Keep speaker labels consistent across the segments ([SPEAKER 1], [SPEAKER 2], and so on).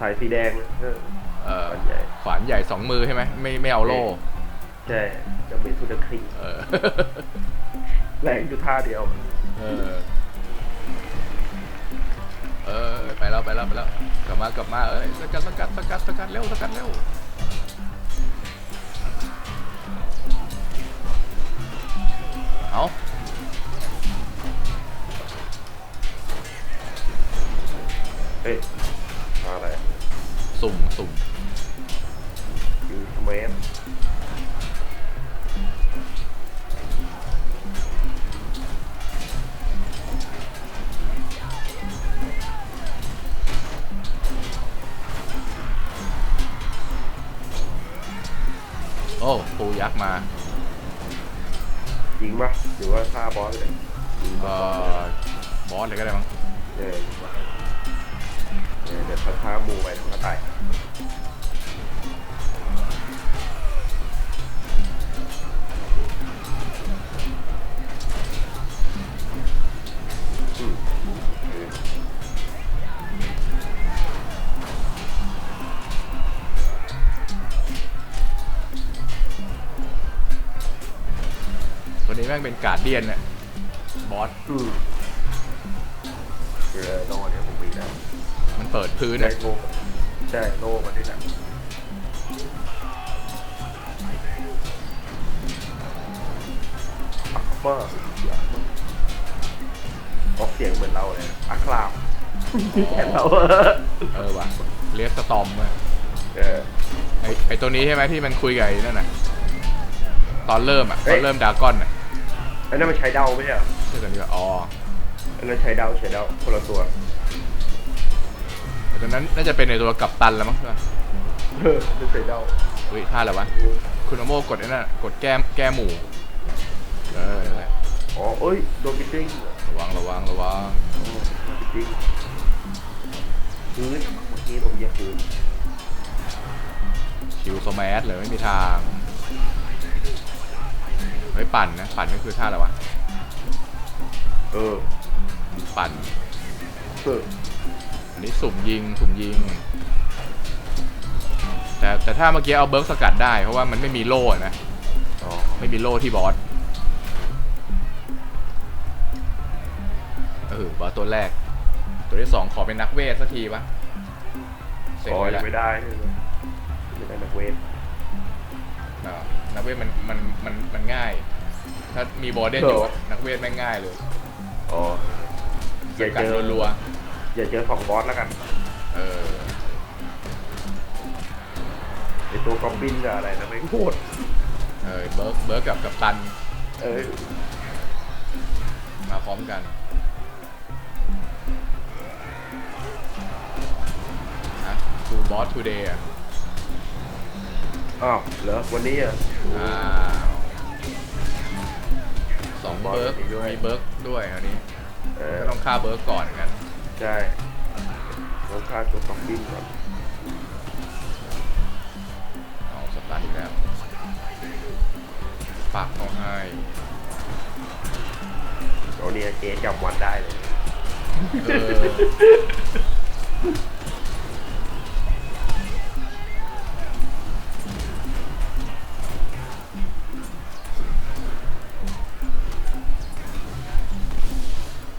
[SPEAKER 1] สายสีแดงเออ
[SPEAKER 2] เออ
[SPEAKER 1] ขวานใหญ่
[SPEAKER 2] ขวานใหญ่สองมือใช่ไหมไม่ไม่เอาโล่
[SPEAKER 1] ใช่จะเป็นทุนครี
[SPEAKER 2] เออ
[SPEAKER 1] แรงอยู่ท่าเดียว
[SPEAKER 2] เออ เออไปแล้วไปแล้วไปแล้วกลับมากลับมาเอ้ยสกัดสกัดสกัดสกัดเร็วสกัดเร็วเอา
[SPEAKER 1] เฮ้ยมาอะไร
[SPEAKER 2] สุ่มสุ่ม
[SPEAKER 1] อยู่ทำไมอะ
[SPEAKER 2] โอ้ปูยักษ์มา
[SPEAKER 1] ยิงปะหรือว่าฆ่าบอสเลยยิง
[SPEAKER 2] เอ่อบอสเลยก็ได้มั้ง
[SPEAKER 1] เออ เดี๋ยวถ้าฆ่าหมูไปมันก็ตายอืมเออ
[SPEAKER 2] ตัวนี้แม่งเป็นการเดียนเนี่ยบอส
[SPEAKER 1] เปิ
[SPEAKER 2] ดพื้น
[SPEAKER 1] ได้
[SPEAKER 2] อะ
[SPEAKER 1] โล่ใช่โล่มาด้วยนะอักเบอร์ออกเสียงเหมือนเราเลย อัคลามแค่เรา
[SPEAKER 2] เออว่ะเรียกสตอมอะ
[SPEAKER 1] เออ
[SPEAKER 2] ไอไอตัวนี้ใช่ไหมที่มันคุยกับไอ้นั่นน่ะ ตอนเริ่มอะ
[SPEAKER 1] เฮ้
[SPEAKER 2] ตอยนเริ่มดรากอนอะ
[SPEAKER 1] อันนั้นมันใช้เดาไม่ใช่เหรอ
[SPEAKER 2] ชื่อกันดีกว่าอ๋อ
[SPEAKER 1] อันนั้นใช้เดาใช้เดาคนละตัว
[SPEAKER 2] แต่ตอนนั้นน่าจะเป็นในตัวกัปตันแล้วมั้งใช่ปะ
[SPEAKER 1] เออนั่นใช้เดา
[SPEAKER 2] เฮ้ยท่าอะไรวะ คุณโอโมกดไอ้นั่นอะกดแก้มแก้หมูเออนั่นแหละ
[SPEAKER 1] อ๋อเอ้ยโดนบิดดิ้ง
[SPEAKER 2] ระวังระวังระวัง
[SPEAKER 1] โดนบิดดิ้งพื้นเมื่อกี้ผมเหยียบพื้น
[SPEAKER 2] ชิวสแมสเลยไม่มีทางเฮ้ยปั่นนะปั่นก็คือท่าอะไรวะ
[SPEAKER 1] เออ
[SPEAKER 2] ปั่น
[SPEAKER 1] เออ
[SPEAKER 2] อันนี้สุ่มยิงสุ่มยิง แต่แต่ถ้าเมื่อกี้เอาเบิร์กสกัดได้ เพราะว่ามันไม่มีโล่นะ
[SPEAKER 1] อ๋อ
[SPEAKER 2] ไม่มีโล่ที่บอสเออบอสตัวแรก ตัวที่สองขอเป็นนักเวทสักทีปะเสร็จ
[SPEAKER 1] อ๋อ
[SPEAKER 2] เลย
[SPEAKER 1] ยัง
[SPEAKER 2] ละ
[SPEAKER 1] ไม่ได้เลยไม่ได้นักเวท
[SPEAKER 2] อ่านักเวทมันมันมันมันง่าย ถ้ามีบอสเดนอยู่อะนักเวทแม่งง่ายเลย
[SPEAKER 1] อ๋ออ
[SPEAKER 2] ส
[SPEAKER 1] ย่า
[SPEAKER 2] กั
[SPEAKER 1] เจ
[SPEAKER 2] ด
[SPEAKER 1] อ
[SPEAKER 2] รัว
[SPEAKER 1] อย่าเจอสองบอสแล้วกัน
[SPEAKER 2] ๆเออ
[SPEAKER 1] ไอตัวกอบบินกับอะไรนะไม่โคตร
[SPEAKER 2] เออเบิร์กเบิร์กกับกับตัน
[SPEAKER 1] เออ
[SPEAKER 2] มาพร้อมกันนะทูบอสทูเดย์อะ
[SPEAKER 1] อ้าวเหรอวันนี้อะ
[SPEAKER 2] อ้าวสอง
[SPEAKER 1] บอส
[SPEAKER 2] เบิร์ก
[SPEAKER 1] มีด้วย
[SPEAKER 2] มีเบิร์กด้วยอันนี้
[SPEAKER 1] เออ
[SPEAKER 2] ก็ต้องฆ่าเบิร์กก่อนเหมือนกัน
[SPEAKER 1] ใช่ต้องฆ่าตัวกอบบินก่อน
[SPEAKER 2] เอาสตาร์ทอีกแล้วปักเขาให้
[SPEAKER 1] ตัวเนี้ยเจ๊จำวันได้เลย
[SPEAKER 2] เออ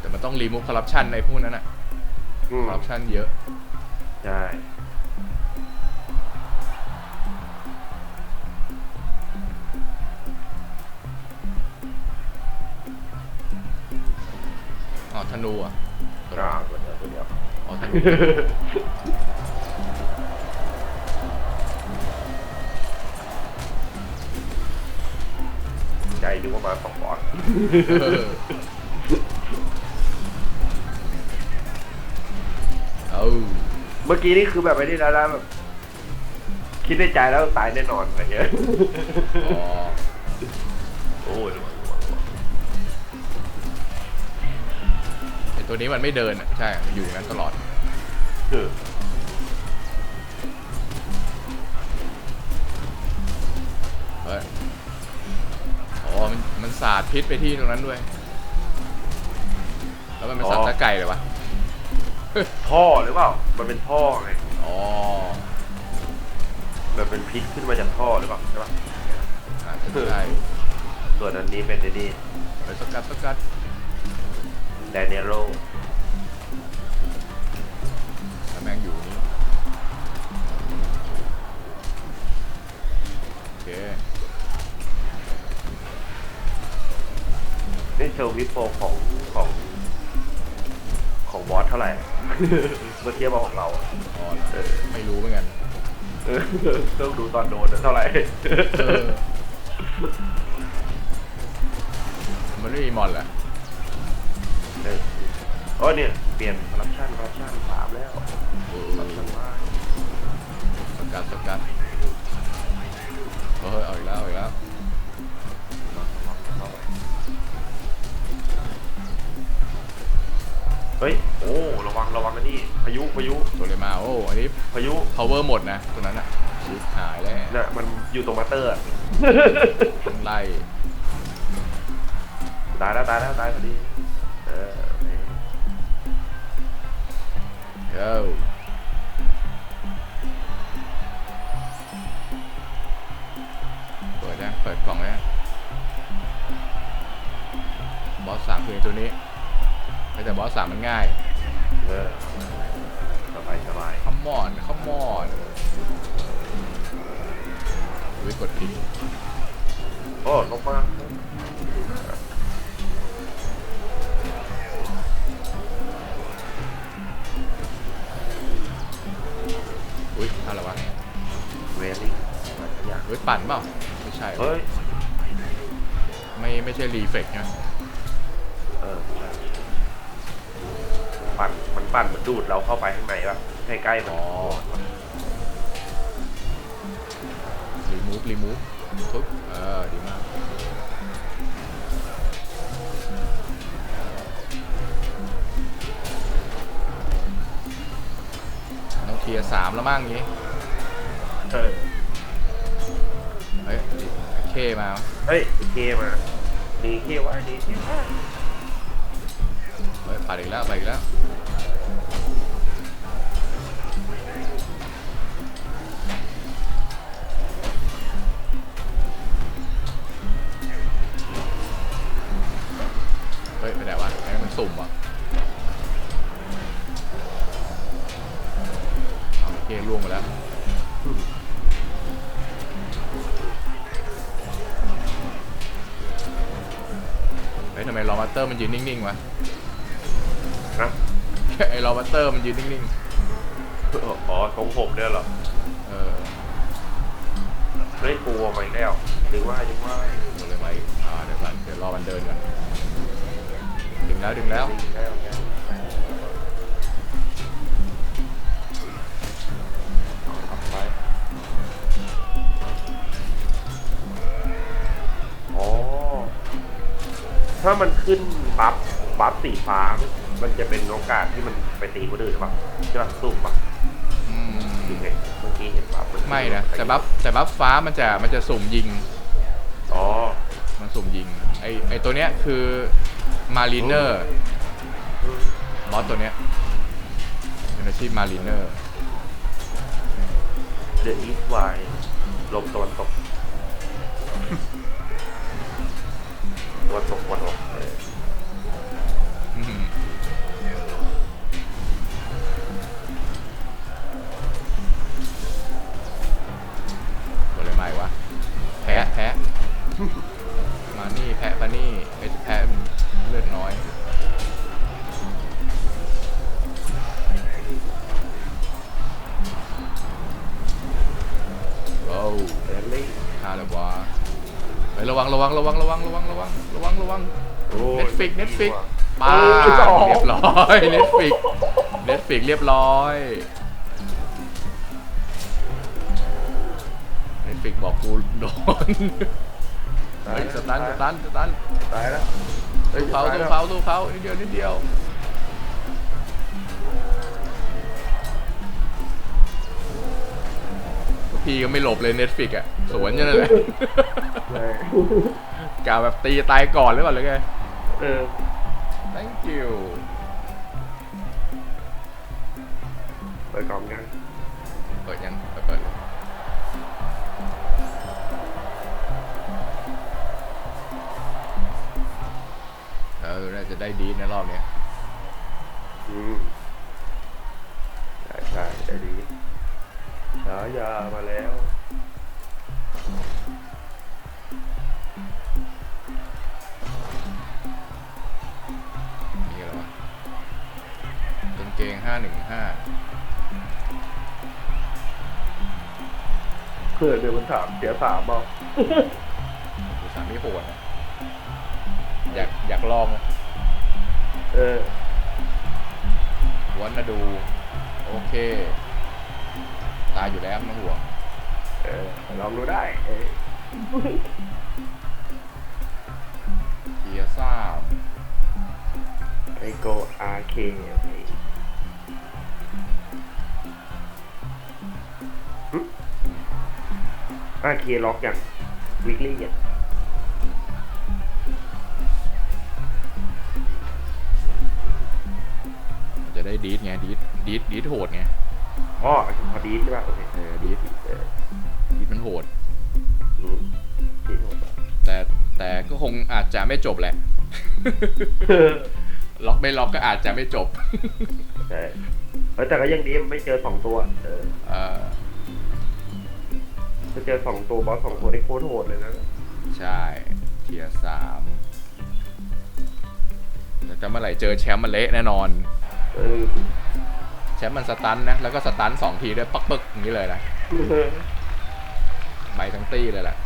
[SPEAKER 2] แต่มันต้องรีมูฟคอร์รัปชันในพวกนั้นอะ
[SPEAKER 1] อื
[SPEAKER 2] ค
[SPEAKER 1] ม
[SPEAKER 2] อร์รัปชันเยอะ
[SPEAKER 1] ใช่
[SPEAKER 2] อ๋อธนูอะ
[SPEAKER 1] อ่าตัวเดียวตัวเดียว
[SPEAKER 2] อ๋อธนู
[SPEAKER 1] ใจดูว่ามาสองบอส
[SPEAKER 2] เออ
[SPEAKER 1] เมื่อกี้นี่คือแบบไอ้นี่แล้วนะแบบคิดในใจแล้วตายแน่นอนอะไรเงี้ย
[SPEAKER 2] อ๋อ
[SPEAKER 1] โอ้ยระวังระวังระวัง
[SPEAKER 2] ไอตัวนี้มันไม่เดินอะใช่ มันอยู่งั้นตลอด
[SPEAKER 1] เออ
[SPEAKER 2] เฮ้ย อ๋อ มันมันสาดพิษไปที่ตรงนั้นด้วย แล้วมันเป็นสัตว์ตะไก่เลยวะเฮ้ย
[SPEAKER 1] ท่อหรือเปล่า มันเป็นท่อไง
[SPEAKER 2] อ๋อ
[SPEAKER 1] มันเป็นพิษขึ้นมาจากท่อหรือเปล่าใช่ปะ
[SPEAKER 2] อาจจะใช่
[SPEAKER 1] ส่วนอันนี้เป็นไอ้นี่
[SPEAKER 2] ไปสกัดสกัด
[SPEAKER 1] แดเนโร
[SPEAKER 2] แล้วแมงอยู่นี่โอเค
[SPEAKER 1] นี่เชลวิโปของของของบอสเท่าไหร่ เมื่อเทียบกับของเราอะ
[SPEAKER 2] อ๋อ
[SPEAKER 1] เออ
[SPEAKER 2] ไม่รู้เหมือนกัน
[SPEAKER 1] เออต้องดูตอนโดนนะเท่าไหร่
[SPEAKER 2] เออมันไม่มีมอนเหรอ
[SPEAKER 1] เออโอ้เนี่ย เปลี่ยนคอร์รัปชันคอร์รัปชันสามแล้ว
[SPEAKER 2] เออ
[SPEAKER 1] คอร์รัปชันมาก
[SPEAKER 2] สกัดสกัดเฮ้ยเอาอีกแล้วเอาอีกแล้ว
[SPEAKER 1] เฮ้ย โอ้ ระวัง ระวังนะนี่ พายุ พายุ
[SPEAKER 2] ตัวเลยมาโอ้อันนี้
[SPEAKER 1] พายุ
[SPEAKER 2] power หมดนะตัวนั้นอะชิบหายแล้ว
[SPEAKER 1] น่ะ มันอยู่ตรงมาสเตอร์อะ
[SPEAKER 2] ต้องไล่
[SPEAKER 1] ตายแล้วตายแล้วตายพอดี เออ
[SPEAKER 2] เอ้าเปิดยังเปิดกล่องแล้วบอสสามคือไอ้ตัวนี้ แต่บอสสามมันง่าย
[SPEAKER 1] เออสบายสบาย
[SPEAKER 2] คัมมอนคัมมอนวิกดผิด
[SPEAKER 1] โอ้ลงมา
[SPEAKER 2] อุ้ยอะไรวะ
[SPEAKER 1] เวลี่อะไรสักอย่าง
[SPEAKER 2] เฮ้ยปั่นเปล่าไม่ใช่
[SPEAKER 1] เฮ้ย
[SPEAKER 2] ไม่ไม่ใช่รีเฟกใช่ไหม
[SPEAKER 1] เออใช่ ปั่นมันปั่นเหมือนดูดเราเข้าไปข้างในป่ะใกล้ๆมัน
[SPEAKER 2] อ๋อ รีมูฟรีมูฟทุบเออ ดีมาก ต้องเคลียร์สามแล้วมั้งงี้
[SPEAKER 1] เออ
[SPEAKER 2] เฮ้ย เคมา
[SPEAKER 1] เฮ้ยเคมาดีเคไว้ดีเคไว้
[SPEAKER 2] เฮ้ยปัดอีกแล้วไปอีกแล้วเฮ้ยไปไหนวะไอ้มันสุ่มอะเอาเคล่วงไปแล้วเฮ้ยทำไมลอมาสเตอร์มันยืนนิ่งๆวะ
[SPEAKER 1] นะ
[SPEAKER 2] ไอ้ลอมาสเตอร์มันยืนนิ่ง
[SPEAKER 1] อ๋อของผมเนี่ยเหรอ
[SPEAKER 2] ๆ เออ
[SPEAKER 1] เฮ้ยกลัวไหมแล้ว หรือว่ายังว่า
[SPEAKER 2] หมดเลยไหมอ่าเดี๋ยวก่อนเดี๋ยวรอมันเดินก่อนดึงแล้วดึงแล้ว
[SPEAKER 1] แล้วแล้วเอาไปอ๋อ ถ้ามันขึ้นบัฟบัฟสีฟ้ามัน จะเป็นโอกาสที่มันไปตีคนอื่นหรือเปล่าใช่ป่ะสู้ป่ะ
[SPEAKER 2] อืม
[SPEAKER 1] หรือไงเมื่อกี้เห็นบัฟน
[SPEAKER 2] ไม่นะแต่บัฟแต่บัฟฟ้ามันจะมันจะสุ่มยิง
[SPEAKER 1] อ๋อ
[SPEAKER 2] มันสุ่มยิง ไอไอตัวเนี้ยคือมารีเนอร์บอสตัวเนี้ยเป็นอาชีพมารีเนอร์
[SPEAKER 1] เดอะอีสไวลมตะวันตกตะวันตกตะวันอ
[SPEAKER 2] ว้าว
[SPEAKER 1] เดลี่
[SPEAKER 2] ฆ่าเลยวะเฮ้ยระวังระวังระวังระวังระวังระวังระวังระวัง
[SPEAKER 1] โอ้ย
[SPEAKER 2] Netflix Netflix
[SPEAKER 1] โอ้
[SPEAKER 2] ป้าย
[SPEAKER 1] สอง
[SPEAKER 2] เรียบร้อย Netflix Netflix เรียบร้อย Netflix บอกกูโดนเฮ้ยสตันสตันสตัน
[SPEAKER 1] ตายแล้วฮ้
[SPEAKER 2] ตู้
[SPEAKER 1] ย
[SPEAKER 2] เขา
[SPEAKER 1] ตย
[SPEAKER 2] ตู้
[SPEAKER 1] แล้ว
[SPEAKER 2] เขาตู้เขานิดเดียวนิดเดียว พี่ก็ไม่หลบเลย Netflix อะ สวนยังไงเลย
[SPEAKER 1] ใช่
[SPEAKER 2] กล่าวแบบตีตายก่อนหรือเปล่าหรือไง
[SPEAKER 1] เออ
[SPEAKER 2] thank you
[SPEAKER 1] ปิดกล่องยัง
[SPEAKER 2] เปิดยังเปิดเปิดเลยเออน่าจะได้ดีในรอบเนี้ย
[SPEAKER 1] อืม
[SPEAKER 2] เพื่
[SPEAKER 1] อนเดี๋ยวมันถามเสียสามบอก
[SPEAKER 2] ดูสามนี่โหดนะอยากอยากลอง
[SPEAKER 1] เออ
[SPEAKER 2] วันนะดู โอเค ตายอยู่แล้วไม่ต้องห่วง
[SPEAKER 1] เออลองดูได้เออ
[SPEAKER 2] เทียร์ซ่า
[SPEAKER 1] ไอโกอาร์เค อาร์เคล็อกอย่างวิกลี่อะ
[SPEAKER 2] มันจะได้ดีดไงดีดดีดดีดโหดไง
[SPEAKER 1] อ๋อพอดีใช่ป่ะโอเค
[SPEAKER 2] เออดีด
[SPEAKER 1] เออ
[SPEAKER 2] ดีดมันโหด
[SPEAKER 1] อืมดีโหดอะ
[SPEAKER 2] แต่แต่ก็คงอาจจะไม่จบแหละล็อกไม่ล็อกก็อาจจะไม่จบ
[SPEAKER 1] ใช่เออแต่ก็ยังดีมันไม่เจอสองตัว เออ
[SPEAKER 2] เออ
[SPEAKER 1] ถ้าเจอสองตัวบอสสองตัวนี่โคตรโหดเลยนะ
[SPEAKER 2] ใช่เทียร์สามแต่จะเมื่อไหร่เจอแชมป์มันเละแน่นอน
[SPEAKER 1] เออ
[SPEAKER 2] แชมป์มันสตันนะ แล้วก็สตันสองทีด้วยปักปึกอย่างนี้เลยนะ ไปทั้งตี้เลยแหละ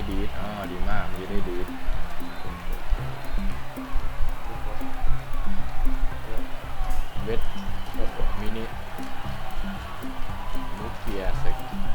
[SPEAKER 2] ได้ดีดอ๋อดีมากมันจะได้ดีดเวทมินิลูกเกียร์ก